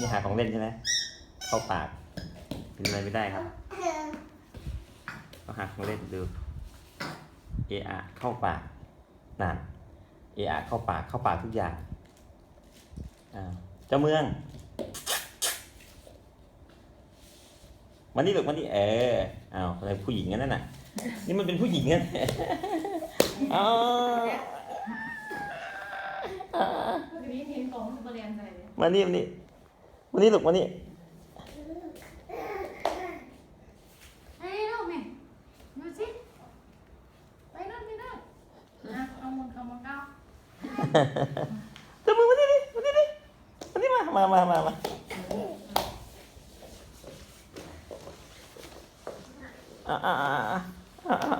นี่หาของเล่นใช่ไหมเข้าปากกินอะไรไม่ได้ครับก็หาของเล่นดูเอะอะเข้าปากนั่นเอะอะเข้าปากเข้าปากทุกอย่างอ้าวเจ้าเมืองมานี่ลูกมานี่เอออ้าวอะไรผู้หญิงงั้นน่ะ นี่มันเป็นผู้หญิงงั้นอ๋อทีนี้ทีมของซุปเปอร์เรียนใส่เลยมานี่มานี่ มานี่ลูกมานี่เฮ้ยลูกแม่มาสิไปนั่นไปนั่นนะเอามือเอามือก้าวเจ้ามือมานี่ดิมานี่ดิมานี่มามามามามาอ่าอ่าอ่าอ่าอ่า